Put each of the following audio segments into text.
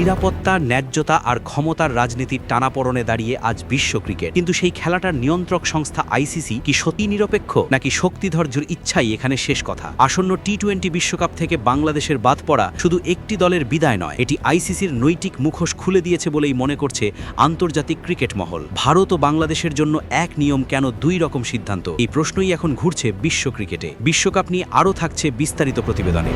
নিরাপত্তা, ন্যায্যতা আর ক্ষমতার রাজনীতির টানাপড়নে দাঁড়িয়ে আজ বিশ্ব ক্রিকেট। কিন্তু সেই খেলাটার নিয়ন্ত্রক সংস্থা আইসিসি কি সত্যি নিরপেক্ষ, নাকি শক্তিধৈর্যের ইচ্ছাই এখানে শেষ কথা? আসন্ন টি টোয়েন্টি বিশ্বকাপ থেকে বাংলাদেশের বাদ পড়া শুধু একটি দলের বিদায় নয়, এটি আইসিসির নৈতিক মুখোশ খুলে দিয়েছে বলেই মনে করছে আন্তর্জাতিক ক্রিকেট মহল। ভারত ও বাংলাদেশের জন্য এক নিয়ম কেন দুই রকম সিদ্ধান্ত? এই প্রশ্নই এখন ঘুরছে বিশ্ব ক্রিকেটে। বিশ্বকাপ নিয়ে আরও থাকছে বিস্তারিত প্রতিবেদনে।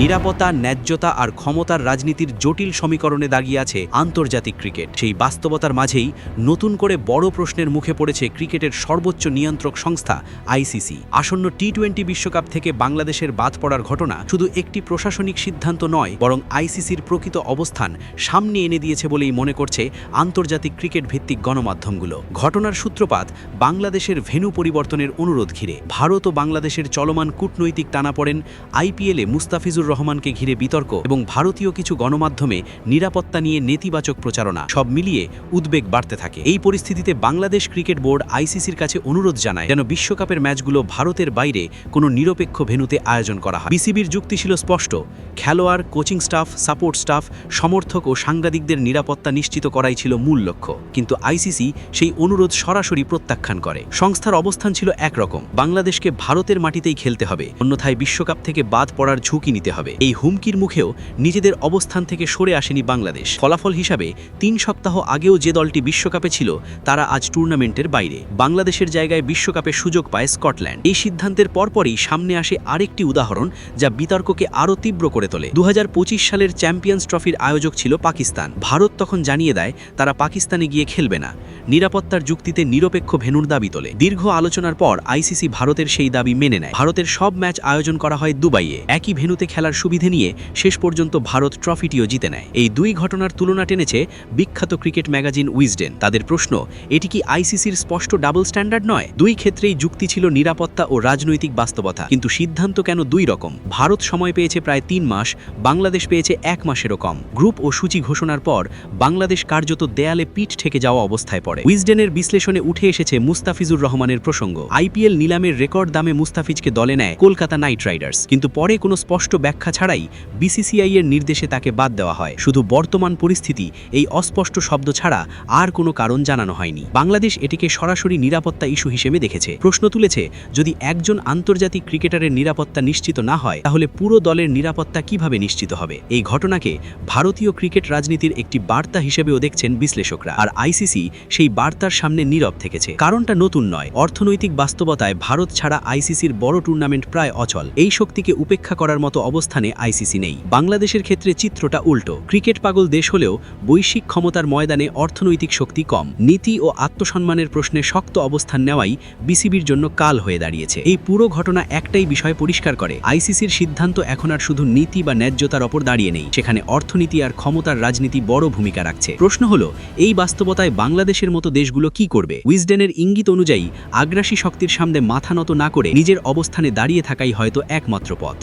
নিরাপত্তা, ন্যায্যতা আর ক্ষমতার রাজনীতির জটিল সমীকরণে দাঁড়িয়ে আছে আন্তর্জাতিক ক্রিকেট। সেই বাস্তবতার মাঝেই নতুন করে বড় প্রশ্নের মুখে পড়েছে ক্রিকেটের সর্বোচ্চ নিয়ন্ত্রক সংস্থা আইসিসি আসন্ন টি টোয়েন্টি বিশ্বকাপ থেকে বাংলাদেশের বাদ পড়ার ঘটনা শুধু একটি প্রশাসনিক সিদ্ধান্ত নয়, বরং আইসিসির প্রকৃত অবস্থান সামনে এনে দিয়েছে বলেই মনে করছে আন্তর্জাতিক ক্রিকেট ভিত্তিক গণমাধ্যমগুলো। ঘটনার সূত্রপাত বাংলাদেশের ভেন্যু পরিবর্তনের অনুরোধ ঘিরে। ভারত ও বাংলাদেশের চলমান কূটনৈতিক টানা পড়েন আইপিএলে মুস্তাফিজুর রহমানকে ঘিরে বিতর্ক এবং ভারতীয় কিছু গণমাধ্যমে নিরাপত্তা নিয়ে নেতিবাচক প্রচারণা, সব মিলিয়ে উদ্বেগ বাড়তে থাকে। এই পরিস্থিতিতে বাংলাদেশ ক্রিকেট বোর্ড আইসিসির কাছে অনুরোধ জানায় যেন বিশ্বকাপের ম্যাচগুলো ভারতের বাইরে কোনো নিরপেক্ষ ভেন্যুতে আয়োজন করা হয়। বিসিবির যুক্তি ছিল স্পষ্ট, খেলোয়াড়, কোচিং স্টাফ, সাপোর্ট স্টাফ, সমর্থক ও সাংবাদিকদের নিরাপত্তা নিশ্চিত করাই ছিল মূল লক্ষ্য। কিন্তু আইসিসি সেই অনুরোধ সরাসরি প্রত্যাখ্যান করে। সংস্থার অবস্থান ছিল একরকম, বাংলাদেশকে ভারতের মাটিতেই খেলতে হবে, অন্যথায় বিশ্বকাপ থেকে বাদ পড়ার ঝুঁকি নিতে হবে। এই হুমকির মুখেও নিজেদের অবস্থান থেকে সরে আসেনি বাংলাদেশ। ফলাফল হিসাবে তিন সপ্তাহ আগেও যে দলটি বিশ্বকাপে ছিল, তারা আজ টুর্নামেন্টের বাইরে। বাংলাদেশের জায়গায় বিশ্বকাপে সুযোগ পায় স্কটল্যান্ড। এই সিদ্ধান্তের পরপরই সামনে আসে আরেকটি উদাহরণ, যা বিতর্ককে আরও তীব্র করে তোলে। দু হাজার পঁচিশ সালের চ্যাম্পিয়ন্স ট্রফির আয়োজক ছিল পাকিস্তান। ভারত তখন জানিয়ে দেয়, তারা পাকিস্তানে গিয়ে খেলবে না। নিরাপত্তার যুক্তিতে নিরপেক্ষ ভেনুর দাবি তোলে। দীর্ঘ আলোচনার পর আইসিসি ভারতের সেই দাবি মেনে নেয়। ভারতের সব ম্যাচ আয়োজন করা হয় দুবাইয়ে। একই ভেনুতে খেলার সুবিধে নিয়ে শেষ পর্যন্ত ভারত ট্রফিটিও জিতে নেয়। এই দুই ঘটনার তুলনা টেনেছে বিখ্যাত ক্রিকেট ম্যাগাজিন উইজডেন। তাদের প্রশ্ন, এটি কি আইসিসির স্পষ্ট ডাবল স্ট্যান্ডার্ড নয়? দুই ক্ষেত্রেই যুক্তি ছিল নিরাপত্তা ও রাজনৈতিক বাস্তবতা। কিন্তু সিদ্ধান্ত কেন দুই রকম? ভারত সময় পেয়েছে প্রায় তিন মাস, বাংলাদেশ পেয়েছে এক মাসেরও কম। গ্রুপ ও সূচি ঘোষণার পর বাংলাদেশ কার্যত দেয়ালে পিঠ ঠেকে যাওয়া অবস্থায় পড়ে। উইজডেনের বিশ্লেষণে উঠে এসেছে মুস্তাফিজুর রহমানের প্রসঙ্গ, আইপিএল নিলামের রেকর্ড দামে মুস্তাফিজকে দলে নেয় কলকাতা নাইট রাইডার্স। কিন্তু পরে কোনো স্পষ্ট ব্যাখ্যা ছাড়াই বিসিসিআই এর নির্দেশে তাকে বাদ দেওয়া হয়। শুধু বর্তমান পরিস্থিতি, এই অস্পষ্ট শব্দ ছাড়া আর কোনো কারণ জানানো হয়নি। বাংলাদেশ এটিকে সরাসরি নিরাপত্তা ইস্যু হিসেবে দেখেছে। প্রশ্ন তুলেছে, যদি একজন আন্তর্জাতিক ক্রিকেটারের নিরাপত্তা নিশ্চিত না হয়, তাহলে পুরো দলের নিরাপত্তা কীভাবে নিশ্চিত হবে? এই ঘটনাকে ভারতীয় ক্রিকেট রাজনীতির একটি বার্তা হিসেবেও দেখছেন বিশ্লেষকরা। আর আইসিসি সেই বার্তার সামনে নীরব থেকেছে। কারণটা নতুন নয়। অর্থনৈতিক বাস্তবতায় ভারত ছাড়া আইসিসির বড় টুর্নামেন্ট প্রায় অচল। এই শক্তিকে উপেক্ষা করার মতো অবস্থানে আইসিসি নেই। বাংলাদেশের ক্ষেত্রে চিত্রটা উল্টো। ক্রিকেট পাগল দেশ হলেও বৈশ্বিক ক্ষমতার ময়দানে অর্থনৈতিক শক্তি কম। নীতি ও আত্মসম্মানের প্রশ্নে শক্ত অবস্থান নেওয়াই বিসিবির জন্য কাল হয়ে দাঁড়িয়েছে। এই পুরো ঘটনা একটাই বিষয় পরিষ্কার করে। আইসিসির সিদ্ধান্ত এখন আর শুধু নীতি বা ন্যায্যতার ওপর দাঁড়িয়ে নেই। সেখানে অর্থনীতি আর ক্ষমতার রাজনীতি বড় ভূমিকা রাখছে। প্রশ্ন হলো, এই বাস্তবতায় বাংলাদেশের মতো দেশগুলো কি করবে? উইজডেনের ইঙ্গিত অনুযায়ী আগ্রাসী শক্তির সামনে মাথা নত না করে নিজের অবস্থানে দাঁড়িয়ে থাকাই হয়তো একমাত্র পথ।